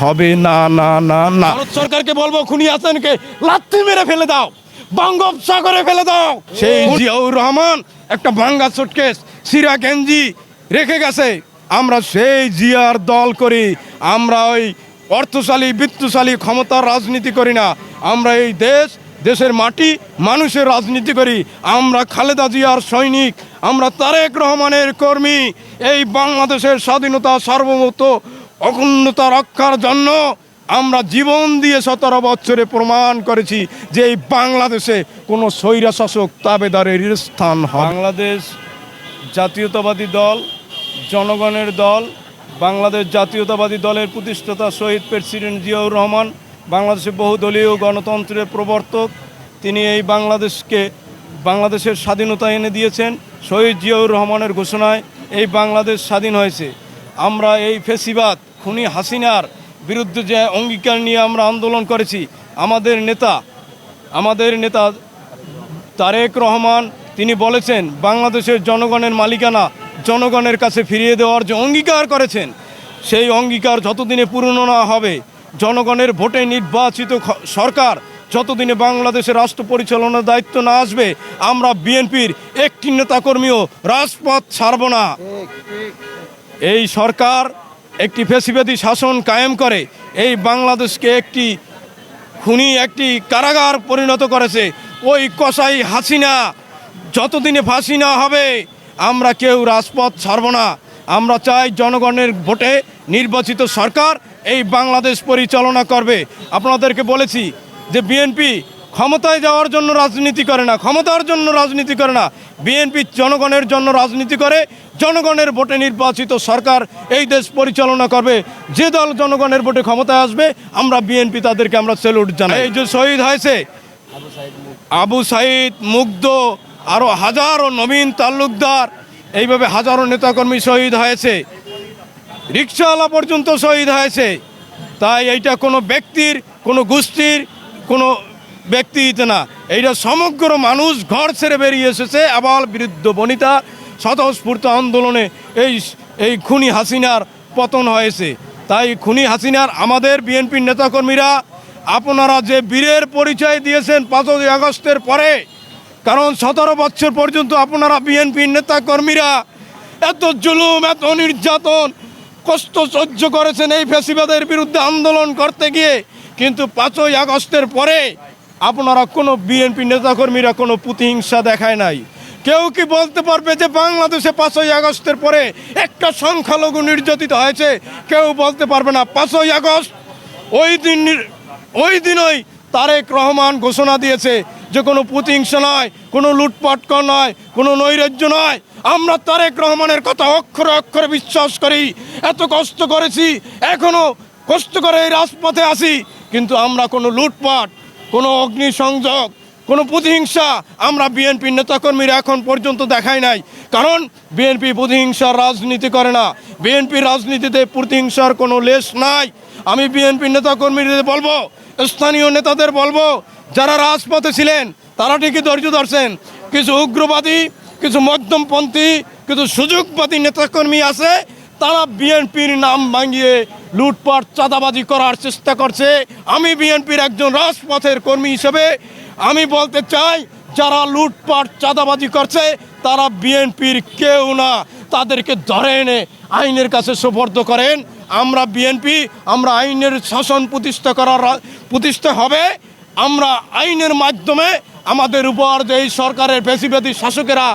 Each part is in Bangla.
হবে না না না না। ভারত সরকারকে বলব খুনি হাসানকে লাথি মেরে ফেলে দাও বঙ্গোপসাগরে ফেলে দাও। সেই জিয়াউর রহমান একটা ভাঙ্গা সুটকেস সিরা গেঞ্জি রেখে গেছে। আমরা সেই জিয়ার দল করি আমরা ওই অর্থশালী বিত্তশালী ক্ষমতার রাজনীতি করি না। আমরা এই দেশ দেশের মাটি মানুষের রাজনীতি করি। আমরা খালেদা জিয়ার সৈনিক আমরা তারেক রহমানের কর্মী। এই বাংলাদেশের স্বাধীনতা সার্বভৌমত্ব অখণ্ডতা রক্ষার জন্য আমরা জীবন দিয়ে সতেরো বছরে প্রমাণ করেছি যে এই বাংলাদেশে কোনো স্বৈরা শাসক তাবেদারের স্থান বাংলাদেশ জাতীয়তাবাদী দল, জনগণের দল, বাংলাদেশ জাতীয়তাবাদী দলের প্রতিষ্ঠাতা শহীদ প্রেসিডেন্ট জিয়াউর রহমান বাংলাদেশে বহুদলীয় গণতন্ত্রের প্রবর্তক, তিনি এই বাংলাদেশকে, বাংলাদেশের স্বাধীনতা এনে দিয়েছেন। শহীদ জিয়াউর রহমানের ঘোষণায় এই বাংলাদেশ স্বাধীন হয়েছে। আমরা এই ফেসিবাদ, খুনি হাসিনার বিরুদ্ধে যে অঙ্গীকার নিয়ে আমরা আন্দোলন করেছি, আমাদের নেতা আমাদের নেতা তারেক রহমান, তিনি বলেছেন, বাংলাদেশের জনগণের মালিকানা জনগণের কাছে ফিরিয়ে দেওয়ার যে অঙ্গীকার করেছেন, সেই অঙ্গীকার যতদিনে পূর্ণ না হবে, জনগণের ভোটে নির্বাচিত সরকার যতদিনে বাংলাদেশের রাষ্ট্র পরিচালনার দায়িত্ব না আসবে, আমরা বিএনপির একটি নেতাকর্মীও রাজপথ ছাড়ব না। এই সরকার একটি ফেসিবাদী শাসন কায়েম করে, এই বাংলাদেশকে একটি খুনি, একটি কারাগার পরিণত করেছে। ওই কসাই হাসিনা, যতদিনে ফাঁসি না হবে, আমরা কেউ রাজপথ ছাড়ব না। আমরা চাই জনগণের ভোটে নির্বাচিত সরকার এই বাংলাদেশ পরিচালনা করবে। আপনাদেরকে বলেছি যে বিএনপি ক্ষমতায় যাওয়ার জন্য রাজনীতি করে না, ক্ষমতার জন্য রাজনীতি করে না বিএনপি জনগণের জন্য রাজনীতি করে, জনগণের ভোটে নির্বাচিত সরকার এই দেশ পরিচালনা করবে, যে দল জনগণের ভোটে ক্ষমতায় আসবে, আমরা বিএনপি তাদেরকে আমরা স্যালুট জানাই। এই যে শহীদ হয়েছে, আবু সাইদ মুগ্ধ আরও হাজারো নবীন তালুকদার, এইভাবে হাজারো নেতাকর্মী শহীদ হয়েছে। রিক্সাওয়ালা পর্যন্ত শহীদ হয়েছে। তাই এইটা কোনো ব্যক্তির, কোনো গোষ্ঠীর, কোনো ব্যক্তিতে না। এইটা সমগ্র মানুষ ঘর ছেড়ে বেরিয়ে এসেছে আবার বিরুদ্ধ বনিতা। স্বতঃস্ফূর্ত আন্দোলনে এই এই খুনি হাসিনার পতন হয়েছে। তাই খুনি হাসিনার আমাদের বিএনপির নেতাকর্মীরা, আপনারা যে বীরের পরিচয় দিয়েছেন পাঁচই আগস্টের পরে, কারণ সতেরো বছর পর্যন্ত আপনারা বিএনপির নেতাকর্মীরা, এত জুলুম, এত নির্যাতন, কষ্ট সহ্য করেছেন এই ফেসিবাদের বিরুদ্ধে আন্দোলন করতে গিয়ে। কিন্তু পাঁচই আগস্টের পরে আপনারা কোনো বিএনপি নেতাকর্মীরা কোনো প্রতিহিংসা দেখায় নাই। কেউ কি বলতে পারবে যে বাংলাদেশে পাঁচই আগস্টের পরে একটা সংখ্যালঘু নির্যাতিত হয়েছে? কেউ বলতে পারবে না। পাঁচই আগস্ট, ওই দিন ওই দিনই তারেক রহমান ঘোষণা দিয়েছে যে কোনো প্রতিহিংসা নয়, কোনো লুটপাটকর নয়, কোনো নৈরাজ্য নয়। আমরা তারেক রহমানের কথা অক্ষরে অক্ষরে বিশ্বাস করি। এত কষ্ট করেছি, এখনও কষ্ট করে এই রাজপথে আসি কিন্তু আমরা কোনো লুটপাট কোনো অগ্নিসংযোগ, কোনো প্রতিহিংসা আমরা বিএনপির নেতাকর্মীরা এখন পর্যন্ত দেখাই নাই। কারণ বিএনপি প্রতিহিংসার রাজনীতি করে না। বিএনপির রাজনীতিতে প্রতিহিংসার কোনো লেশ নাই। আমি বিএনপির নেতাকর্মীদের বলব, স্থানীয় নেতাদের বলব, যারা রাজপথে ছিলেন, তারা ঠিকই ধৈর্য ধরছেন। কিছু উগ্রবাদী, কিছু মধ্যমপন্থী, কিছু সুযোগবাদী নেতাকর্মী আছে তারা বিএনপির নাম ভাঙিয়ে লুটপাট, চাঁদাবাজি করার চেষ্টা করছে। আমি বিএনপির একজন রাজপথের কর্মী হিসেবে আমি বলতে চাই, যারা লুটপাট, চাঁদাবাজি করছে, তারা বিএনপির কেউ না। তাদেরকে ধরে এনে আইনের কাছে সুপর্দ করেন। আমরা বিএনপি, আমরা আইনের শাসন প্রতিষ্ঠা করার প্রতিষ্ঠা হবে। আমরা আইনের মাধ্যমে আমাদের উপর যে সরকারের বেশিবেদী শাসকেরা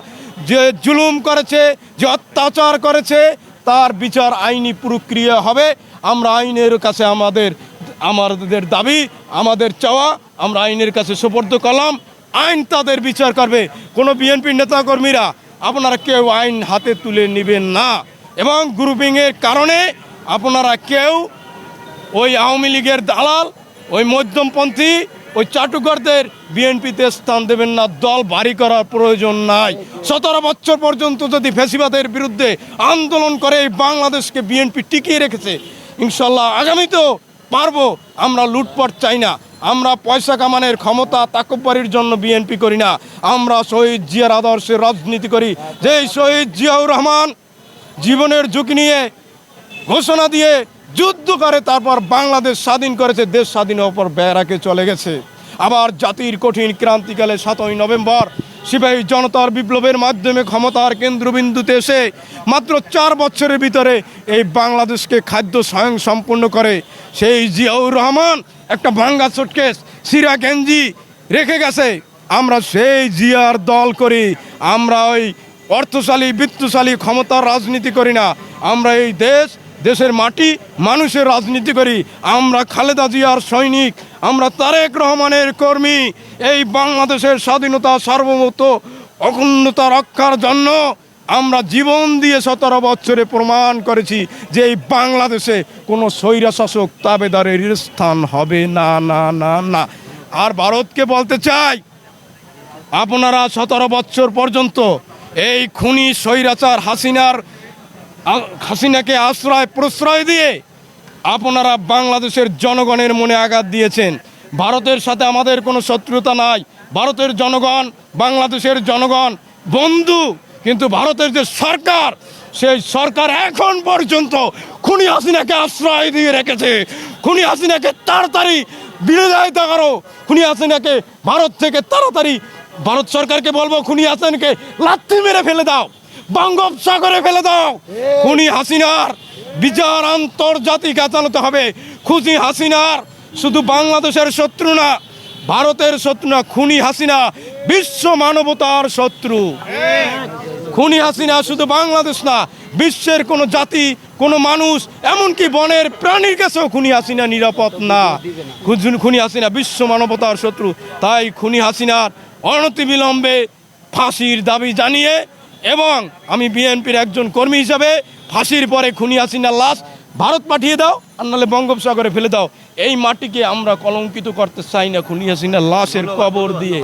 যে জুলুম করেছে, যে অত্যাচার করেছে তার বিচার আইনি প্রক্রিয়া হবে। আমরা আইনের কাছে আমাদের আমাদের দাবি, আমাদের চাওয়া, আমরা আইনের কাছে সুপর্দ করলাম। আইন তাদের বিচার করবে। কোনো বিএনপির নেতাকর্মীরা আপনারা কেউ আইন হাতে তুলে নেবেন না। এবং গ্রুপিংয়ের কারণে আপনারা কেউ ওই আওয়ামী লীগের দালাল, ওই মধ্যমপন্থী ওই চাটুকারদের বিএনপিতে স্থান দেবেন না, দল ভারী করার প্রয়োজন নাই। সতেরো বছর পর্যন্ত যদি ফেসিবাদের বিরুদ্ধে আন্দোলন করে, এই বাংলাদেশকে বিএনপি টিকিয়ে রেখেছে, ইনশাল্লাহ আগামীতেও পারব। আমরা লুটপাট চাই না। আমরা পয়সা কামানের ক্ষমতা তাকব্বারির জন্য বিএনপি করি না। আমরা শহীদ জিয়ার আদর্শে রাজনীতি করি। যে শহীদ জিয়াউর রহমান জীবনের ঝুঁকি নিয়ে ঘোষণা দিয়ে যুদ্ধ করে, তারপর বাংলাদেশ স্বাধীন করেছে, দেশ স্বাধীন হওয়ার পর ব্যারাকে চলে গেছে। আবার জাতির কঠিন ক্রান্তিকালে সাতই নভেম্বর, সিপাহী জনতার বিপ্লবের মাধ্যমে ক্ষমতার কেন্দ্রবিন্দুতে এসে মাত্র চার বছরের ভিতরে এই বাংলাদেশকে খাদ্য স্বয়ং সম্পূর্ণ করে। সেই জিয়াউর রহমান একটা ভাঙ্গা সুটকেস সিরা গেঞ্জি রেখে গেছে। আমরা সেই জিয়ার দল করি, আমরা ওই অর্থশালী, বিত্তশালী, ক্ষমতার রাজনীতি করি না। আমরা এই দেশ দেশের মাটি মানুষের রাজনীতি করি। আমরা খালেদা জিয়ার সৈনিক, আমরা তারেক রহমানের কর্মী। এই বাংলাদেশের স্বাধীনতা সার্বভৌমত্ব অখণ্ডতা রক্ষার জন্য আমরা জীবন দিয়ে সতেরো বছরে প্রমাণ করেছি যে এই বাংলাদেশে কোনো স্বৈরাশাসক তাবেদারের স্থান হবে না না না না। আর ভারতকে বলতে চাই, আপনারা সতেরো বছর পর্যন্ত এই খুনি স্বৈরাচার হাসিনার হাসিনাকে আশ্রয়, প্রশ্রয় দিয়ে আপনারা বাংলাদেশের জনগণের মনে আঘাত দিয়েছেন। ভারতের সাথে আমাদের কোনো শত্রুতা নাই। ভারতের জনগণ, বাংলাদেশের জনগণ বন্ধু। কিন্তু ভারতের যে সরকার, সেই সরকার এখন পর্যন্ত খুনি হাসিনাকে আশ্রয় দিয়ে রেখেছে। খুনি হাসিনাকে তাড়াতাড়ি বিদায়িতা করো। খুনি হাসিনাকে ভারত থেকে তাড়াতাড়ি ভারত সরকারকে বলব, খুনি হাসিনাকে লাথি মেরে ফেলে দাও। বঙ্গোপসাগরে ফেলে দাও। খুনি হাসিনার বিচার আন্তর্জাতিক আদালতে হবে। খুনি হাসিনার শুধু বাংলাদেশের শত্রু না ভারতের শত্রু না খুনি হাসিনা বিশ্ব মানবতার শত্রু। খুনি হাসিনা শুধু বাংলাদেশ না বিশ্বের কোনো জাতি কোনো মানুষ এমনকি বনের প্রাণীর কাছেও খুনি হাসিনা নিরাপদ না। খুন- খুনি হাসিনা বিশ্ব মানবতার শত্রু। তাই খুনি হাসিনার অনতিবিলম্বে ফাঁসির দাবি জানিয়ে এবং আমি বিএনপির একজন কর্মী হিসাবে ফাঁসির পরে খুনি হাসিনার লাশ ভারত পাঠিয়ে দাও, আর নাহলে বঙ্গোপসাগরে ফেলে দাও। এই মাটিকে আমরা কলঙ্কিত করতে চাই না খুনি হাসিনার লাশের কবর দিয়ে।